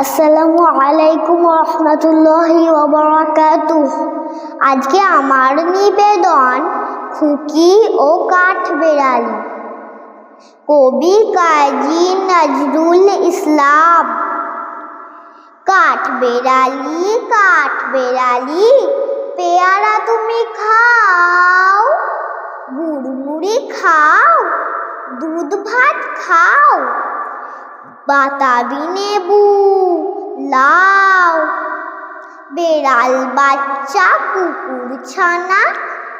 আসসালামু আলাইকুম রহমতুল্লাহি ওবরাকাতুহ। আজকে আমার নিবেদন খুকি ও কাঠবেড়ালি কবি কাজী নজরুল ইসলাম। কাঠবেড়ালি কাঠবেড়ালি পেয়ারা তুমি খাও, গুড়মুড়ি খাও, দুধ ভাত খাও বাতাবি নেবু লাও বেড়াল বাচ্চা কুকুর ছানা,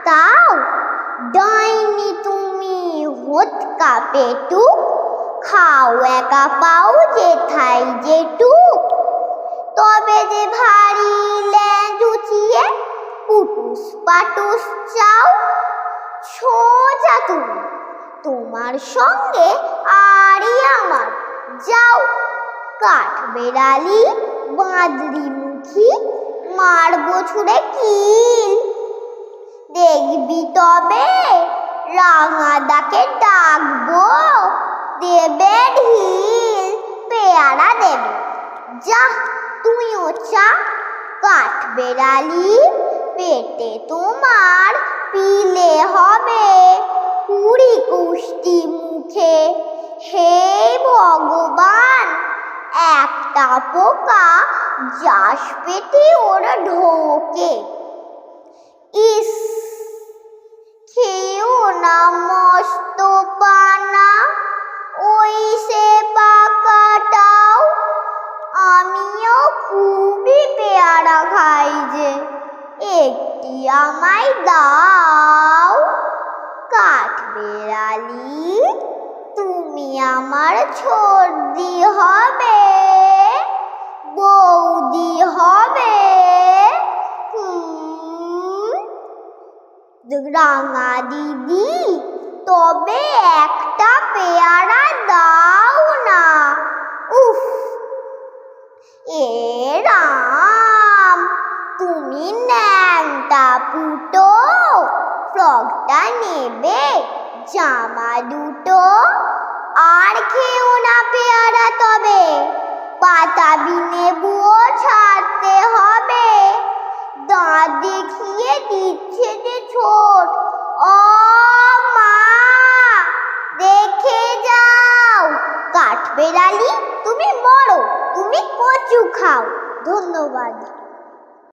তাও। ডাইনি তুমি হোতকা পেটু খাও একা পাও যেথাই যেটু তবে যে ভারী ল্যাজ উচিয়ে পুটুস পাটুস চাও, সোজা তুমি, তোমার সঙ্গে আরই আমার কাঠ বেড়ালি, বাঁদরি মুখী, মারবো ছুড়ে কিল। দেখবি তবে রাঙাদাকে ডাকবো, দেবে ঢিল, পেয়ারা দেবে। যা তুইও চা কাঠ বেড়ালি, পেটে তোমার পিলে হবে কুড়ি কুষ্টি মুখে। হে ভগবান একটা পোকা যাস পেটে ওরা ঢোকে। ইস, খেয়েও না মস্ত পানা। ওই সে পাকাটাও আমিও খুবই পেয়ারা খাই যে, একটি আমায় দাও। কাঠ বেড়ালি আমার ছর্দি হবে, বৌদি হবে। রাঙা দিদি, তবে একটা পেয়ারা দাও না। উফ, এ রাম, তুমি ন্যাংটা পুটো, ফ্রকটা নেবে, জামা দুটো। আর খেও না পেয়ারা তবে। পাতাবি নেবুও ছাড়তে হবে। দাঁত দেখিয়ে দিচ্ছে যে ছোট ও মা, দেখে যাও। কাঠবেড়ালি, তুমি মরো তুমি কচু খাও। ধন্যবাদ।